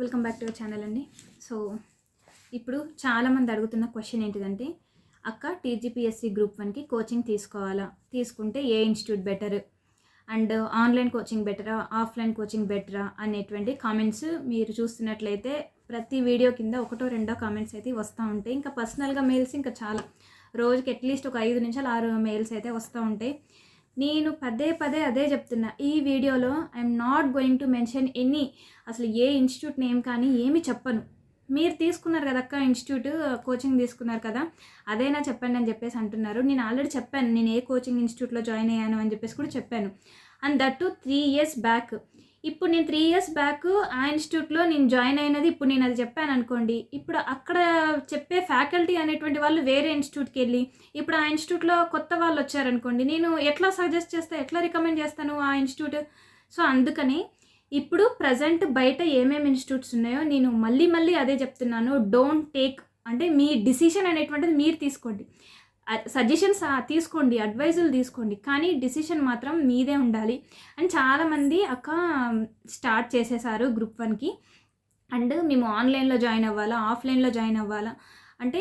Welcome back to our channel అండి. So ఇప్పుడు చాలామంది అడుగుతున్న క్వశ్చన్ ఏంటిదంటే అక్క టీజీపీఎస్సీ గ్రూప్ వన్కి కోచింగ్ తీసుకోవాలా? తీసుకుంటే ఏ institute better? And online coaching బెటరా? ఆఫ్లైన్ కోచింగ్ బెటరా? అనేటువంటి కామెంట్స్ మీరు చూస్తున్నట్లయితే ప్రతి వీడియో కింద ఒకటో రెండో కామెంట్స్ అయితే వస్తూ ఉంటాయి. ఇంకా పర్సనల్గా మెయిల్స్ ఇంకా చాలా. రోజుకి అట్లీస్ట్ ఒక ఐదు నిమిషాలు ఆరు మెయిల్స్ అయితే వస్తూ ఉంటాయి. నేను పదే పదే అదే చెప్తున్నా. ఈ వీడియోలో I'm not going to mention any అసలు ఏ ఇన్స్టిట్యూట్ నేమ్ కానీ ఏమి చెప్పను. మీరు తీసుకున్నారు కదా అక్క ఇన్స్టిట్యూట్ కోచింగ్ తీసుకున్నారు కదా అదైనా చెప్పండి అని చెప్పేసి అంటున్నారు. నేను ఆల్రెడీ చెప్పాను నేను ఏ కోచింగ్ ఇన్స్టిట్యూట్లో జాయిన్ అయ్యాను అని చెప్పేసి కూడా చెప్పాను. And that two three years back ఇప్పుడు నేను త్రీ ఇయర్స్ బ్యాక్ ఆ ఇన్స్టిట్యూట్లో నేను జాయిన్ అయినది ఇప్పుడు నేను అది చెప్పాను అనుకోండి. ఇప్పుడు అక్కడ చెప్పే ఫ్యాకల్టీ అనేటువంటి వాళ్ళు వేరే ఇన్స్టిట్యూట్కి వెళ్ళి ఇప్పుడు ఆ ఇన్స్టిట్యూట్లో కొత్త వాళ్ళు వచ్చారనుకోండి నేను ఎట్లా సజెస్ట్ చేస్తాను ఎట్లా రికమెండ్ చేస్తాను ఆ ఇన్స్టిట్యూట్ సో అందుకని ఇప్పుడు ప్రజెంట్ బయట ఏమేమి ఇన్స్టిట్యూట్స్ ఉన్నాయో నేను మళ్ళీ మళ్ళీ అదే చెప్తున్నాను. డోంట్ టేక్ అంటే మీ డిసిషన్ అనేటువంటిది మీరు తీసుకోండి. సజెషన్స్ తీసుకోండి అడ్వైజులు తీసుకోండి. కానీ డిసిషన్ మాత్రం మీదే ఉండాలి. అండ్ చాలామంది అక్క స్టార్ట్ చేసేసారు గ్రూప్ వన్కి అండ్ మేము ఆన్లైన్లో జాయిన్ అవ్వాలా ఆఫ్లైన్లో జాయిన్ అవ్వాలా? అంటే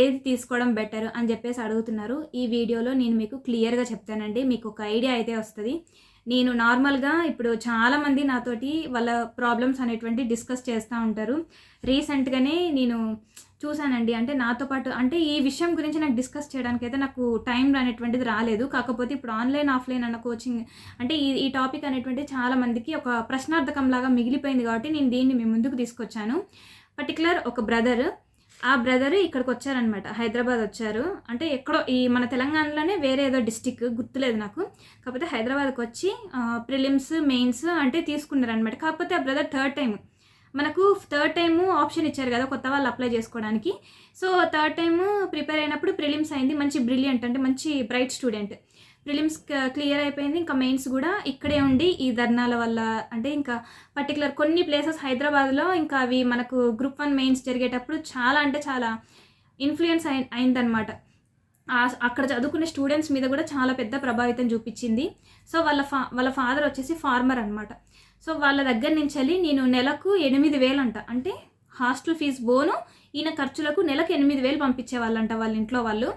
ఏది తీసుకోవడం బెటర్ అని చెప్పేసి అడుగుతున్నారు. ఈ వీడియోలో నేను మీకు క్లియర్గా చెప్తానండి. మీకు ఒక ఐడియా అయితే వస్తుంది. నేను నార్మల్గా ఇప్పుడు చాలామంది నాతోటి వాళ్ళ ప్రాబ్లమ్స్ అనేటువంటి డిస్కస్ చేస్తూ ఉంటారు. రీసెంట్గానే నేను చూశానండి. అంటే నాతో పాటు అంటే ఈ విషయం గురించి నాకు డిస్కస్ చేయడానికి అయితే నాకు టైం అనేటువంటిది రాలేదు. కాకపోతే ఇప్పుడు ఆన్లైన్ ఆఫ్లైన్ అన్న కోచింగ్ అంటే ఈ ఈ టాపిక్ అనేటువంటి చాలా మందికి ఒక ప్రశ్నార్థకం లాగా మిగిలిపోయింది కాబట్టి నేను దీన్ని మీ ముందుకు తీసుకొచ్చాను. పర్టికులర్ ఒక బ్రదర్ ఆ బ్రదర్ ఇక్కడికి వచ్చారనమాట హైదరాబాద్ వచ్చారు. అంటే ఎక్కడో ఈ మన తెలంగాణలోనే వేరే ఏదో డిస్టిక్ గుర్తులేదు నాకు. కాకపోతే హైదరాబాద్కి వచ్చి ప్రిలిమ్స్ మెయిన్స్ అంటే తీసుకున్నారనమాట కాకపోతే ఆ బ్రదర్ థర్డ్ టైం మనకు థర్డ్ టైము ఆప్షన్ ఇచ్చారు కదా కొత్త వాళ్ళు అప్లై చేసుకోవడానికి. సో థర్డ్ టైము ప్రిపేర్ అయినప్పుడు ప్రిలిమ్స్ అయింది మంచి బ్రిలియంట్ అంటే మంచి బ్రైట్ స్టూడెంట్. ప్రిలిమ్స్ క్లియర్ అయిపోయింది ఇంకా మెయిన్స్ కూడా ఇక్కడే ఉండి ఈ ధర్నాల వల్ల అంటే ఇంకా పర్టికులర్ కొన్ని ప్లేసెస్ హైదరాబాద్లో ఇంకా అవి మనకు గ్రూప్ వన్ మెయిన్స్ జరిగేటప్పుడు చాలా అంటే చాలా ఇన్ఫ్లుయెన్స్ అయి అయిందనమాట అక్కడ చదువుకునే స్టూడెంట్స్ మీద కూడా చాలా పెద్ద ప్రభావితం చూపించింది. సో వాళ్ళ ఫా వాళ్ళ ఫాదర్ వచ్చేసి ఫార్మర్ అనమాట సో వాళ్ళ దగ్గర నుంచి వెళ్ళి నేను నెలకు ఎనిమిది వేలంట. అంటే హాస్టల్ ఫీజు బోను ఈయన ఖర్చులకు నెలకు ఎనిమిది వేలు పంపించేవాళ్ళంట వాళ్ళ ఇంట్లో వాళ్ళు.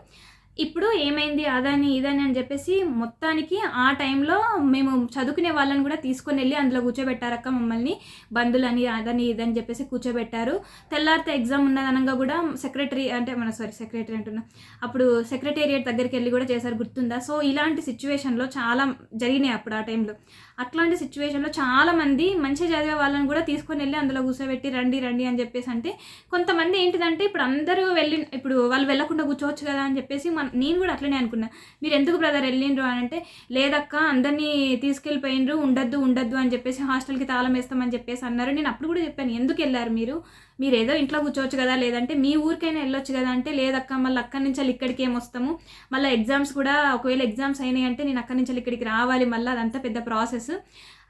ఇప్పుడు ఏమైంది అదని ఇదని అని చెప్పేసి మొత్తానికి ఆ టైంలో మేము చదువుకునే వాళ్ళని కూడా తీసుకొని వెళ్ళి అందులో కూర్చోబెట్టారక్క మమ్మల్ని. బంధులని అదని ఇదని చెప్పేసి కూర్చోబెట్టారు. తెల్లారితే ఎగ్జామ్ ఉన్నదనంగా కూడా సెక్రటరీ అంటే మన సారీ సెక్రటరీ అంటున్నా. అప్పుడు సెక్రటేరియట్ దగ్గరికి వెళ్ళి కూడా చేశారు గుర్తుందా? సో ఇలాంటి సిచ్యువేషన్లో చాలా జరిగినాయి అప్పుడు ఆ టైంలో. అట్లాంటి సిచ్యువేషన్లో చాలా మంది మంచిగా చదివే వాళ్ళని కూడా తీసుకొని వెళ్ళి అందులో కూర్చోబెట్టి రండి రండి అని చెప్పేసి అంటే కొంతమంది ఏంటిదంటే ఇప్పుడు అందరూ వెళ్ళి ఇప్పుడు వాళ్ళు వెళ్ళకుండా కూర్చోవచ్చు కదా అని చెప్పేసి మన నేను కూడా అట్లనే అనుకున్నా. మీరు ఎందుకు బ్రదర్ వెళ్ళిండ్రు అని అంటే లేదక్క అందరినీ తీసుకెళ్ళిపోయినరు ఉండద్దు ఉండద్దు అని చెప్పేసి హాస్టల్కి తాళం వేస్తామని చెప్పేసి అన్నారు. నేను అప్పుడు కూడా చెప్పాను ఎందుకు వెళ్ళారు మీరు? మీరు ఏదో ఇంట్లో కూర్చోవచ్చు కదా లేదంటే మీ ఊరికైనా వెళ్ళొచ్చు కదా అంటే లేదక్క మళ్ళీ అక్కడి నుంచి ఇక్కడికి ఏం వస్తాము మళ్ళీ ఎగ్జామ్స్ కూడా ఒకవేళ ఎగ్జామ్స్ అయినాయి అంటే నేను అక్కడి నుంచి ఇక్కడికి రావాలి మళ్ళీ అదంతా పెద్ద ప్రాసెస్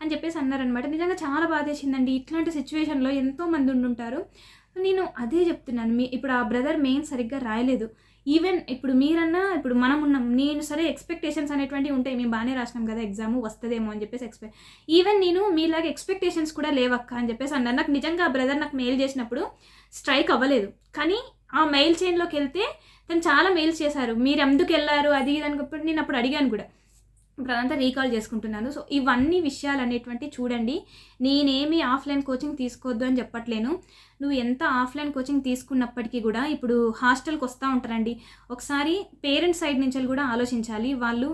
అని చెప్పేసి అన్నారనమాట నిజంగా చాలా బాధేసిందండి. ఇట్లాంటి సిచ్యువేషన్లో ఎంతో మంది ఉండుంటారు. నేను అదే చెప్తున్నాను. మీ ఇప్పుడు ఆ బ్రదర్ మెయిన్ సరిగ్గా రాయలేదు. ఈవెన్ ఇప్పుడు మీరన్నా ఇప్పుడు మనం ఉన్నాం నేను సరే ఎక్స్పెక్టేషన్స్ అనేటువంటివి ఉంటాయి మేము బాగానే రాసినాం కదా ఎగ్జామ్ వస్తుందేమో అని చెప్పేసి ఎక్స్పెక్ట్ ఈవెన్ నేను మీలాగా ఎక్స్పెక్టేషన్స్ కూడా లేవక్క అని చెప్పేసి అన్నారు నాకు నిజంగా ఆ బ్రదర్ నాకు మెయిల్ చేసినప్పుడు స్ట్రైక్ అవ్వలేదు. కానీ ఆ మెయిల్ చైన్లోకి వెళ్తే తను చాలా మెయిల్స్ చేశారు. మీరు ఎందుకు వెళ్ళారు? అది ఇది అనుకున్నప్పుడు నేను అప్పుడు అడిగాను కూడా. ఇప్పుడు రీకాల్ చేసుకుంటున్నాను. సో ఇవన్నీ విషయాలు అనేటువంటి చూడండి. నేనేమి ఆఫ్లైన్ కోచింగ్ తీసుకోవద్దు అని చెప్పట్లేను. నువ్వు ఎంత ఆఫ్లైన్ కోచింగ్ తీసుకున్నప్పటికీ కూడా ఇప్పుడు హాస్టల్కి వస్తూ ఉంటారండి. ఒకసారి పేరెంట్స్ సైడ్ నుంచి కూడా ఆలోచించాలి. వాళ్ళు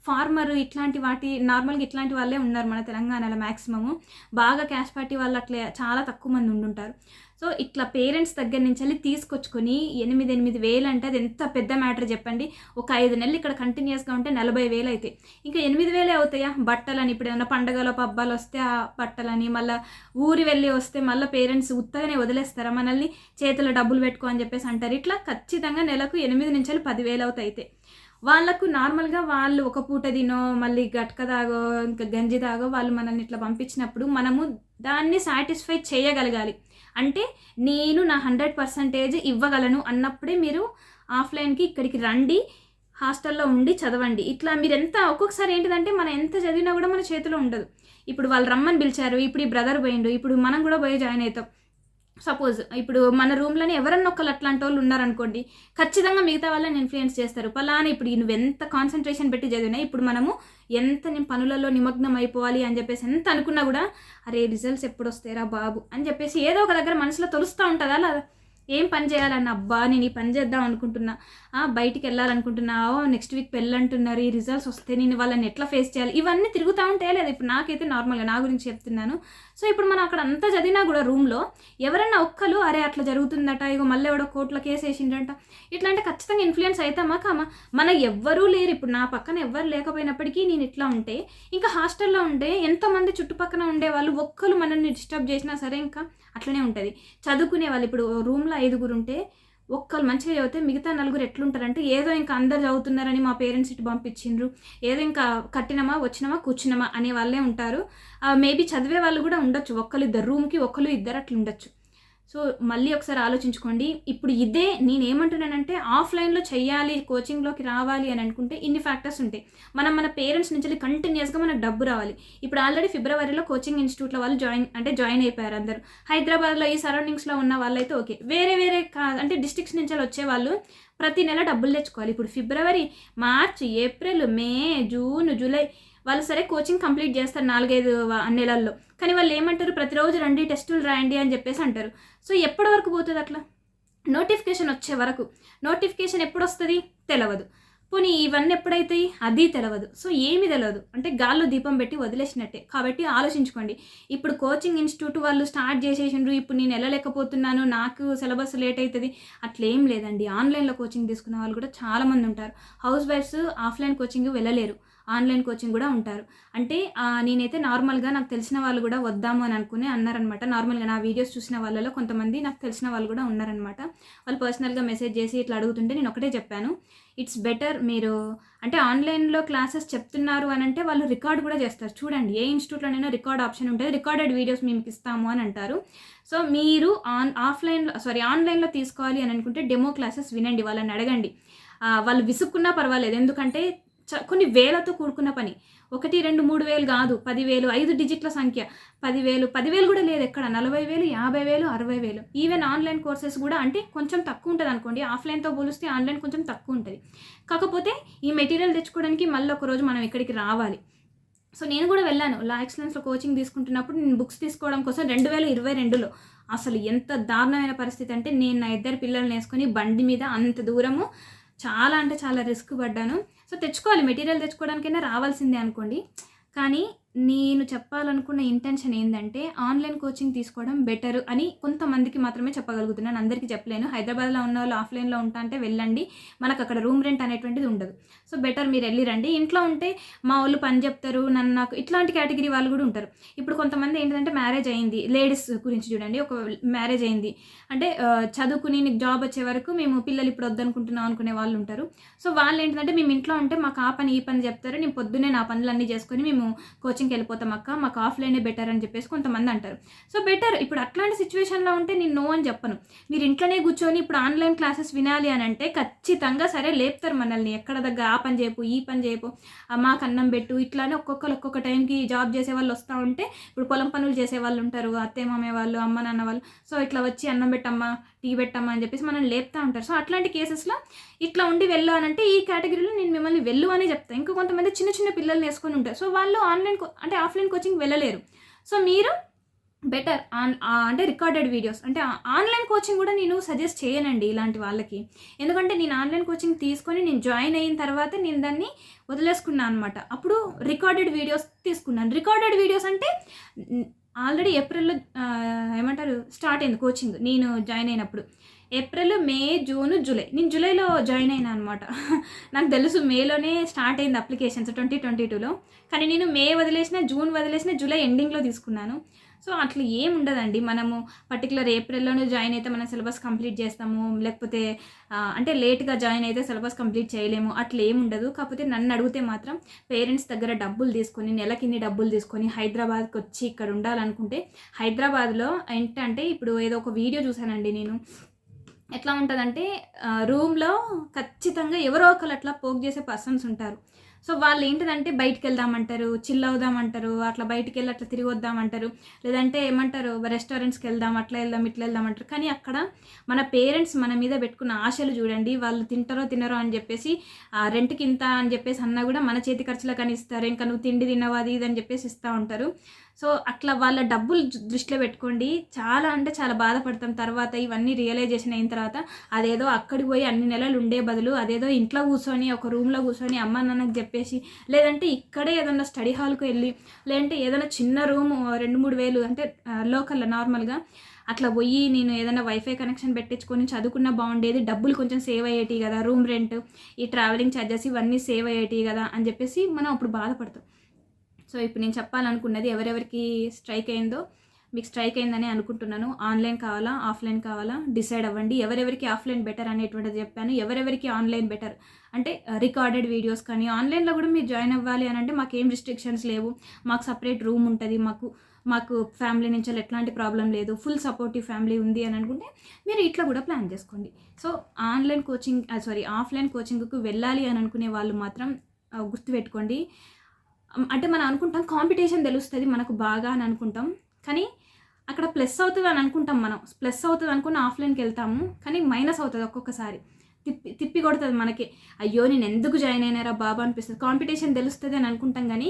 ఫార్మర్ ఇట్లాంటి వాటి నార్మల్గా ఇట్లాంటి వాళ్ళే ఉన్నారు మన తెలంగాణలో మ్యాక్సిమము బాగా క్యాష్ పార్టీ వాళ్ళు అట్లే చాలా తక్కువ మంది ఉండుంటారు. సో ఇట్లా పేరెంట్స్ దగ్గర నుంచి వెళ్ళి తీసుకొచ్చుకొని ఎనిమిది ఎనిమిది వేలు అంటే అది ఎంత పెద్ద మ్యాటర్ చెప్పండి. ఒక ఐదు నెలలు ఇక్కడ కంటిన్యూస్గా ఉంటే నలభై వేలు అవుతాయి ఇంకా ఎనిమిది వేలే అవుతాయా? బట్టలని ఇప్పుడు ఏమైనా పండగలో పబ్బాలు వస్తే ఆ బట్టలని మళ్ళీ ఊరి వెళ్ళి వస్తే మళ్ళీ పేరెంట్స్ ఉత్తగానే వదిలేస్తారా మనల్ని? చేతిలో డబ్బులు పెట్టుకో అని చెప్పేసి అంటారు. ఇట్లా ఖచ్చితంగా నెలకు ఎనిమిది నుంచి వెళ్ళి పదివేలు అవుతాయి అయితే వాళ్ళకు నార్మల్గా వాళ్ళు ఒక పూట తినో మళ్ళీ గట్క తాగో ఇంకా గంజి తాగో వాళ్ళు మనల్ని ఇట్లా పంపించినప్పుడు మనము దాన్ని సాటిస్ఫై చేయగలగాలి. అంటే నేను నా హండ్రెడ్ పర్సంటేజ్ ఇవ్వగలను అన్నప్పుడే మీరు ఆఫ్లైన్కి ఇక్కడికి రండి హాస్టల్లో ఉండి చదవండి. ఇట్లా మీరు ఎంత ఒక్కొక్కసారి ఏంటిదంటే మనం ఎంత చదివినా కూడా మన చేతిలో ఉండదు. ఇప్పుడు వాళ్ళు రమ్మని పిలిచారు ఇప్పుడు ఈ బ్రదర్ పోయిండు ఇప్పుడు మనం కూడా పోయి జాయిన్ అవుతాం. సపోజ్ ఇప్పుడు మన రూమ్లోనే ఎవరన్నా ఒకళ్ళు అట్లాంటి వాళ్ళు ఉన్నారనుకోండి ఖచ్చితంగా మిగతా వాళ్ళని ఇన్ఫ్లుయెన్స్ చేస్తారు. పలానా ఇప్పుడు నువ్వు ఎంత కాన్సన్ట్రేషన్ పెట్టి చదివినా ఇప్పుడు మనము ఎంత నేను పనులలో నిమగ్నం అయిపోవాలి అని చెప్పేసి ఎంత అనుకున్నా కూడా అరే రిజల్ట్స్ ఎప్పుడు వస్తాయిరా బాబు అని చెప్పేసి ఏదో ఒక దగ్గర మనసులో తొలుస్తూ ఉంటుందా? లేదా ఏం పని చేయాలన్న అబ్బా నేను ఈ పని చేద్దాం అనుకుంటున్నా. బయటికి వెళ్ళాలనుకుంటున్నా. ఓ నెక్స్ట్ వీక్ పెళ్ళంటున్నారు. ఈ రిజల్ట్స్ వస్తే నేను వాళ్ళని ఎట్లా ఫేస్ చేయాలి? ఇవన్నీ తిరుగుతూ ఉంటే లేదు. ఇప్పుడు నాకైతే నార్మల్గా నా గురించి చెప్తున్నాను. సో ఇప్పుడు మనం అక్కడ అంతా చదివినా కూడా రూమ్లో ఎవరన్నా ఒక్కరు అరే అట్లా జరుగుతుందట ఇగో మళ్ళీ ఎవడో కోట్ల కేసు వేసిండట. ఇట్లా అంటే ఖచ్చితంగా ఇన్ఫ్లుయెన్స్ అవుతామా కామా? మన ఎవ్వరూ లేరు. ఇప్పుడు నా పక్కన ఎవ్వరు లేకపోయినప్పటికీ నేను ఇట్లా ఉంటే ఇంకా హాస్టల్లో ఉంటే ఎంతమంది చుట్టుపక్కన ఉండే వాళ్ళు ఒక్కరు మనల్ని డిస్టర్బ్ చేసినా సరే ఇంకా అట్లనే ఉంటుంది. చదువుకునే వాళ్ళు ఇప్పుడు రూమ్లో ఐదుగురు ఉంటే ఒక్కరు మంచిగా చదివితే మిగతా నలుగురు ఎట్లుంటారంటే ఏదో ఇంకా అందరు చదువుతున్నారని మా పేరెంట్స్ ఇటు పంపించిండ్రు. ఏదో ఇంకా కట్టినమా వచ్చినమా కూర్చున్నామా అనే వాళ్ళే ఉంటారు. మేబీ చదివే వాళ్ళు కూడా ఉండొచ్చు. ఒక్కరు ఇద్దరు రూమ్కి ఒక్కరు ఇద్దరు అట్లా ఉండొచ్చు సో మళ్ళీ ఒకసారి ఆలోచించుకోండి. ఇప్పుడు ఇదే నేను ఏమంటున్నానంటే ఆఫ్లైన్లో చేయాలి కోచింగ్లోకి రావాలి అని అనుకుంటే ఇన్ని ఫ్యాక్టర్స్ ఉంటాయి. మనం మన పేరెంట్స్ నుంచి కంటిన్యూస్గా మనకు డబ్బు రావాలి. ఇప్పుడు ఆల్రెడీ ఫిబ్రవరిలో కోచింగ్ ఇన్స్టిట్యూట్లో వాళ్ళు జాయిన్ అంటే జాయిన్ అయిపోయారు అందరూ. హైదరాబాద్లో ఈ సరౌండింగ్స్లో ఉన్న వాళ్ళైతే ఓకే. వేరే వేరే కా అంటే డిస్ట్రిక్ట్స్ నుంచి వచ్చే వాళ్ళు ప్రతి నెల డబ్బులు తెచ్చుకోవాలి. ఇప్పుడు ఫిబ్రవరి March April May June July వాళ్ళు సరే కోచింగ్ కంప్లీట్ చేస్తారు నాలుగైదు నెలల్లో. కానీ వాళ్ళు ఏమంటారు? ప్రతిరోజు రండి టెస్టులు రాయండి అని చెప్పేసి అంటారు. సో ఎప్పటి వరకు పోతుంది అట్లా? నోటిఫికేషన్ వచ్చే వరకు. నోటిఫికేషన్ ఎప్పుడు వస్తుంది తెలియదు పోనీ ఇవన్నీ ఎప్పుడైతాయి? అది తెలియదు సో ఏమి తెలియదు అంటే గాల్లో దీపం పెట్టి వదిలేసినట్టే. కాబట్టి ఆలోచించుకోండి. ఇప్పుడు కోచింగ్ ఇన్స్టిట్యూట్ వాళ్ళు స్టార్ట్ చేసేసిండ్రు. ఇప్పుడు నేను వెళ్ళలేకపోతున్నాను. నాకు సిలబస్ లేట్ అవుతుంది అట్లేం లేదండి. ఆన్లైన్లో కోచింగ్ తీసుకున్న వాళ్ళు కూడా చాలామంది ఉంటారు. హౌస్ వైఫ్స్ ఆఫ్లైన్ కోచింగ్ వెళ్ళలేరు. ఆన్లైన్ కోచింగ్ కూడా ఉంటారు. అంటే నేనైతే నార్మల్గా నాకు తెలిసిన వాళ్ళు కూడా వద్దాము అని అనుకుని అన్నారనమాట. నార్మల్గా నా వీడియోస్ చూసిన వాళ్ళలో కొంతమంది నాకు తెలిసిన వాళ్ళు కూడా ఉన్నారనమాట. వాళ్ళు పర్సనల్గా మెసేజ్ చేసి ఇట్లా అడుగుతుంటే నేను ఒకటే చెప్పాను. ఇట్స్ బెటర్ మీరు అంటే ఆన్లైన్లో క్లాసెస్ చెప్తున్నారు అని అంటే వాళ్ళు రికార్డ్ కూడా చేస్తారు. చూడండి ఏ ఇన్స్టిట్యూట్లోనైనా రికార్డ్ ఆప్షన్ ఉంటుంది. రికార్డెడ్ వీడియోస్ మేము ఇస్తాము అని అంటారు. సో మీరు ఆన్ ఆఫ్లైన్లో సారీ ఆన్లైన్లో తీసుకోవాలి అని అనుకుంటే డెమో క్లాసెస్ వినండి. వాళ్ళని అడగండి. వాళ్ళు విసుక్కున్నా పర్వాలేదు. ఎందుకంటే కొన్ని వేలతో కూడుకున్న పని. ఒకటి రెండు మూడు వేలు కాదు. పదివేలు ఐదు డిజిట్ల సంఖ్య. పదివేలు పదివేలు కూడా లేదు ఎక్కడ? నలభై వేలు యాభై వేలు అరవై వేలు. ఈవెన్ ఆన్లైన్ కోర్సెస్ కూడా అంటే కొంచెం తక్కువ ఉంటుంది అనుకోండి. ఆఫ్లైన్తో పోలిస్తే ఆన్లైన్ కొంచెం తక్కువ ఉంటుంది. కాకపోతే ఈ మెటీరియల్ తెచ్చుకోవడానికి మళ్ళీ ఒక రోజు మనం ఇక్కడికి రావాలి. సో నేను కూడా వెళ్ళాను. లా ఎక్సలెన్స్లో కోచింగ్ తీసుకుంటున్నప్పుడు నేను బుక్స్ తీసుకోవడం కోసం రెండు వేల ఇరవై రెండులో. అసలు ఎంత దారుణమైన పరిస్థితి అంటే నేను నా ఇద్దరు పిల్లల్ని వేసుకొని బండి మీద అంత దూరము చాలా అంటే చాలా రిస్క్ పడ్డాను. సో తెచ్చుకోవాలి మెటీరియల్ తెచ్చుకోవడానికైనా రావాల్సిందే అనుకోండి. కానీ నేను చెప్పాలనుకున్న ఇంటెన్షన్ ఏంటంటే ఆన్లైన్ కోచింగ్ తీసుకోవడం బెటర్ అని కొంతమందికి మాత్రమే చెప్పగలుగుతున్నాను. అందరికీ చెప్పలేను. హైదరాబాద్లో ఉన్న వాళ్ళు ఆఫ్లైన్లో ఉంటా అంటే వెళ్ళండి. మనకు అక్కడ రూమ్ రెంట్ అనేటువంటిది ఉండదు. సో బెటర్ మీరు వెళ్ళి రండి. ఇంట్లో ఉంటే మా వాళ్ళు పని చెప్తారు. నన్ను నాకు ఇట్లాంటి కేటగిరీ వాళ్ళు కూడా ఉంటారు. ఇప్పుడు కొంతమంది ఏంటంటే మ్యారేజ్ అయింది. లేడీస్ గురించి చూడండి. ఒక మ్యారేజ్ అయింది. అంటే చదువుకుని నీకు జాబ్ వచ్చే వరకు మేము పిల్లలు ఇప్పుడు వద్దనుకుంటున్నాం అనుకునే వాళ్ళు ఉంటారు. సో వాళ్ళు ఏంటంటే మేము ఇంట్లో ఉంటే మాకు ఆ పని ఈ పని చెప్తారు. నేను పొద్దున్నే నా పనులన్నీ చేసుకొని మేము కోచింగ్కి వెళ్ళిపోతాం అక్క మాకు ఆఫ్లైనే బెటర్ అని చెప్పేసి కొంతమంది అంటారు. సో బెటర్ ఇప్పుడు అట్లాంటి సిచ్యువేషన్లో ఉంటే నేను నో అని చెప్పను. మీరు ఇంట్లోనే కూర్చొని ఇప్పుడు ఆన్లైన్ క్లాసెస్ వినాలి అని అంటే ఖచ్చితంగా సరే లేపుతారు మనల్ని. ఎక్కడ దగ్గర ఆ పని చేయపు ఈ పని చేయపు మాకు అన్నం పెట్టు ఇట్లానే ఒక్కొక్కరు ఒక్కొక్క టైంకి జాబ్ చేసే వాళ్ళు వస్తూ ఉంటే ఇప్పుడు పొలం పనులు చేసే వాళ్ళు ఉంటారు అత్తే మామయ్య వాళ్ళు అమ్మ నాన్న వాళ్ళు. సో ఇట్లా వచ్చి అన్నం పెట్టమ్మా టీ పెట్టమ్మా అని చెప్పేసి మనం లేపుతూ ఉంటారు. సో అట్లాంటి కేసెస్లో ఇట్లా ఉండి వెళ్ళు అనంటే ఈ కేటగిరీలో నేను మిమ్మల్ని వెళ్ళు అనే చెప్తాను ఇంకా కొంతమంది చిన్న చిన్న పిల్లల్ని వేసుకొని ఉంటారు. సో వాళ్ళు ఆన్లైన్ కో- అంటే ఆఫ్లైన్ కోచింగ్ వెళ్ళలేరు. సో మీరు బెటర్ ఆన్ అంటే రికార్డెడ్ వీడియోస్. అంటే ఆన్లైన్ కోచింగ్ కూడా నేను సజెస్ట్ చేయనండి ఇలాంటి వాళ్ళకి. ఎందుకంటే నేను ఆన్లైన్ కోచింగ్ తీసుకొని నేను జాయిన్ అయిన తర్వాత నేను దాన్ని వదిలేసుకున్నాను అనమాట అప్పుడు రికార్డెడ్ వీడియోస్ తీసుకున్నాను. రికార్డెడ్ వీడియోస్ అంటే ఆల్రెడీ ఏప్రిల్లో ఏమంటారు స్టార్ట్ అయింది కోచింగ్. నేను జాయిన్ అయినప్పుడు. April May June July. నేను జూలైలో జాయిన్ అయినా అనమాట నాకు తెలుసు మేలోనే స్టార్ట్ అయింది అప్లికేషన్స్ ట్వంటీ ట్వంటీ టూలో. కానీ నేను మే వదిలేసిన జూన్ వదిలేసిన జూలై ఎండింగ్లో తీసుకున్నాను. సో అట్లా ఏం ఉండదండి. మనము పర్టికులర్ ఏప్రిల్లోనే జాయిన్ అయితే మనం సిలబస్ కంప్లీట్ చేస్తాము. లేకపోతే అంటే లేట్గా జాయిన్ అయితే సిలబస్ కంప్లీట్ చేయలేము. అట్లా ఏం ఉండదు. కాకపోతే నన్ను అడిగితే మాత్రం పేరెంట్స్ దగ్గర డబ్బులు తీసుకొని నెలకిన్ని డబ్బులు తీసుకొని హైదరాబాద్కి వచ్చి ఇక్కడ ఉండాలనుకుంటే హైదరాబాద్లో ఏంటంటే ఇప్పుడు ఏదో ఒక వీడియో చూశానండి నేను. ఎట్లా ఉంటుందంటే రూమ్లో ఖచ్చితంగా ఎవరో ఒకరు అట్లా పోక్ చేసే పర్సన్స్ ఉంటారు. సో వాళ్ళు ఏంటిదంటే బయటికి వెళ్దామంటారు చిల్ అవుదామంటారు అట్లా బయటికి వెళ్ళి అట్లా తిరిగి వద్దామంటారు. లేదంటే ఏమంటారు రెస్టారెంట్స్కి వెళ్దాం అట్లా వెళ్దాం ఇట్లా వెళ్దాం అంటారు. కానీ అక్కడ మన పేరెంట్స్ మన మీద పెట్టుకున్న ఆశలు చూడండి వాళ్ళు తింటారో తినరో అని చెప్పేసి ఆ రెంట్కి ఇంత అని చెప్పేసి అన్నా కూడా మన చేతి ఖర్చులకు కానీ ఇస్తారు. ఇంకా నువ్వు తిండి తినవది అది ఇది అని చెప్పేసి ఇస్తూ ఉంటారు. సో అట్లా వాళ్ళ డబ్బులు దృష్టిలో పెట్టుకోండి. చాలా అంటే చాలా బాధపడతాం. తర్వాత ఇవన్నీ రియలైజేషన్ అయిన తర్వాత అదేదో అక్కడికి పోయి అన్ని నెలలు ఉండే బదులు అదేదో ఇంట్లో కూర్చొని ఒక రూమ్లో కూర్చొని అమ్మ నాన్నకు చెప్పేసి లేదంటే ఇక్కడే ఏదన్నా స్టడీ హాల్కి వెళ్ళి లేదంటే ఏదైనా చిన్న రూమ్ రెండు మూడు వేలు అంటే లోకల్లో నార్మల్గా అట్లా పోయి నేను ఏదైనా వైఫై కనెక్షన్ పెట్టించుకొని చదువుకున్న బాగుండేది డబ్బులు కొంచెం సేవ్ అయ్యేటివి కదా రూమ్ రెంట్ ఈ ట్రావెలింగ్ ఛార్జెస్ ఇవన్నీ సేవ్ అయ్యేటివి కదా అని చెప్పేసి మనం అప్పుడు బాధపడతాం. సో ఇప్పుడు నేను చెప్పాలనుకున్నది ఎవరెవరికి స్ట్రైక్ అయిందో మీకు స్ట్రైక్ అయిందని అనుకుంటున్నాను. ఆన్లైన్ కావాలా ఆఫ్లైన్ కావాలా? డిసైడ్ అవ్వండి. ఎవరెవరికి ఆఫ్లైన్ బెటర్ అనేటువంటిది చెప్పాను. ఎవరెవరికి ఆన్లైన్ బెటర్ అంటే uh, రికార్డెడ్ వీడియోస్ కానీ ఆన్లైన్లో కూడా మీరు జాయిన్ అవ్వాలి అని అంటే మాకు ఏం రిస్ట్రిక్షన్స్ లేవు. మాకు సపరేట్ రూమ్ ఉంటుంది. మాకు మాకు ఫ్యామిలీ నుంచి ఎట్లాంటి ప్రాబ్లం లేదు. ఫుల్ సపోర్టివ్ ఫ్యామిలీ ఉంది అని అనుకుంటే మీరు ఇట్లా కూడా ప్లాన్ చేసుకోండి. So online coaching sorry offline కోచింగ్కు వెళ్ళాలి అని అనుకునే వాళ్ళు మాత్రం uh, గుర్తుపెట్టుకోండి. అంటే మనం అనుకుంటాం కాంపిటీషన్ తెలుస్తుంది మనకు బాగా అని అనుకుంటాం. కానీ అక్కడ ప్లస్ అవుతుంది అని అనుకుంటాం మనం. ప్లస్ అవుతుంది అనుకుని ఆఫ్లైన్కి వెళ్తాము. కానీ మైనస్ అవుతుంది ఒక్కొక్కసారి. తిప్పి తిప్పి కొడుతుంది మనకి. అయ్యో నేను ఎందుకు జాయిన్ అయినారా బాబా అనిపిస్తుంది. కాంపిటీషన్ తెలుస్తుంది అని అనుకుంటాం కానీ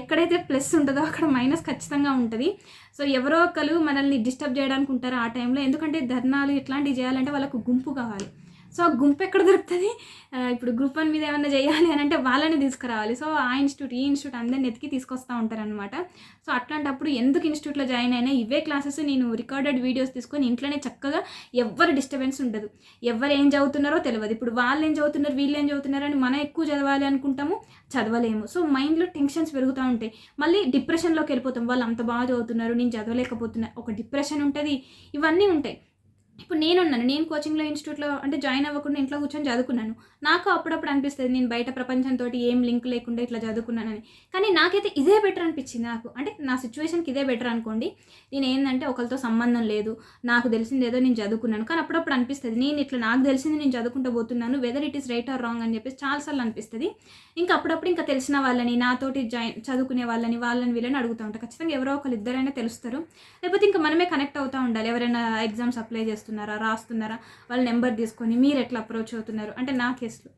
ఎక్కడైతే ప్లస్ ఉంటుందో అక్కడ మైనస్ ఖచ్చితంగా ఉంటుంది. సో ఎవరో ఒకరు మనల్ని డిస్టర్బ్ చేయడానికి ఉంటారు ఆ టైంలో. ఎందుకంటే ధర్నాలు ఇట్లాంటివి చేయాలంటే వాళ్ళకు గుంపు కావాలి. సో ఆ గుంపు ఎక్కడ దొరుకుతుంది? ఇప్పుడు గ్రూప్ వన్ మీద ఏమైనా చేయాలి అని అంటే వాళ్ళని తీసుకురావాలి. సో ఆ ఇన్స్టిట్యూట్ ఈ ఇన్స్టిట్యూట్ అందరిని ఎతికి తీసుకొస్తూ ఉంటారనమాట సో అట్లాంటప్పుడు ఎందుకు ఇన్స్టిట్యూట్లో జాయిన్ అయినా ఇవే క్లాసెస్ నేను రికార్డెడ్ వీడియోస్ తీసుకొని ఇంట్లోనే చక్కగా ఎవ్వరు డిస్టర్బెన్స్ ఉండదు. ఎవరు ఏం చదువుతున్నారో తెలియదు ఇప్పుడు వాళ్ళు ఏం చదువుతున్నారు వీళ్ళు ఏం చదువుతున్నారు అని మనం ఎక్కువ చదవాలి అనుకుంటాము చదవలేము. సో మైండ్లో టెన్షన్స్ పెరుగుతూ ఉంటాయి. మళ్ళీ డిప్రెషన్లోకి వెళ్ళిపోతాం. వాళ్ళు అంత బాగా చదువుతున్నారు నేను చదవలేకపోతున్నా. ఒక డిప్రెషన్ ఉంటుంది. ఇవన్నీ ఉంటాయి. ఇప్పుడు నేనున్నాను నేను కోచింగ్లో ఇన్స్టిట్యూట్లో అంటే జాయిన్ అవ్వకుండా ఇంట్లో కూర్చొని చదువుకున్నాను. నాకు అప్పుడప్పుడు అనిపిస్తుంది నేను బయట ప్రపంచంతో ఏం లింక్ లేకుండా ఇట్లా చదువుకున్నానని. కానీ నాకైతే ఇదే బెటర్ అనిపించింది నాకు. అంటే నా సిచ్యువేషన్కి ఇదే బెటర్ అనుకోండి. నేను ఏంటంటే ఒకరితో సంబంధం లేదు నాకు తెలిసింది ఏదో నేను చదువుకున్నాను. కానీ అప్పుడప్పుడు అనిపిస్తుంది నేను ఇట్లా నాకు తెలిసింది నేను చదువుకుంటూ పోతున్నాను whether it is right or wrong అని చెప్పేసి చాలాసార్లు అనిపిస్తుంది. ఇంకా అప్పుడప్పుడు ఇంకా తెలిసిన వాళ్ళని నాతోటి జాయిన్ చదువుకునే వాళ్ళని వాళ్ళని వీళ్ళని అడుగుతూ ఉంటాను ఖచ్చితంగా ఎవరో ఒకరు ఇద్దరైనా తెలుస్తారు. లేకపోతే ఇంకా మనమే కనెక్ట్ అవుతూ ఉండాలి. ఎవరైనా ఎగ్జామ్స్ అప్లై చేస్తున్నారా రాస్తున్నారా వాళ్ళ నెంబర్ తీసుకొని మీరు ఎట్లా అప్రోచ్ అవుతున్నారు అంటే నా కేసులో.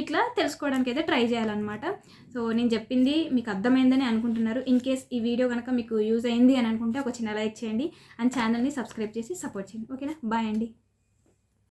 ఇట్లా తెలుసుకోవడానికి అయితే ట్రై చేయాలన్నమాట. సో నేను చెప్పింది మీకు అర్థమైందని అనుకుంటున్నారు. ఇన్ కేస్ ఈ వీడియో కనుక మీకు యూజ్ అయింది అని అనుకుంటే ఒక చిన్న లైక్ చేయండి. అండ్ ఛానల్ని సబ్స్క్రైబ్ చేసి సపోర్ట్ చేయండి. ఓకేనా? బాయ్ అండి.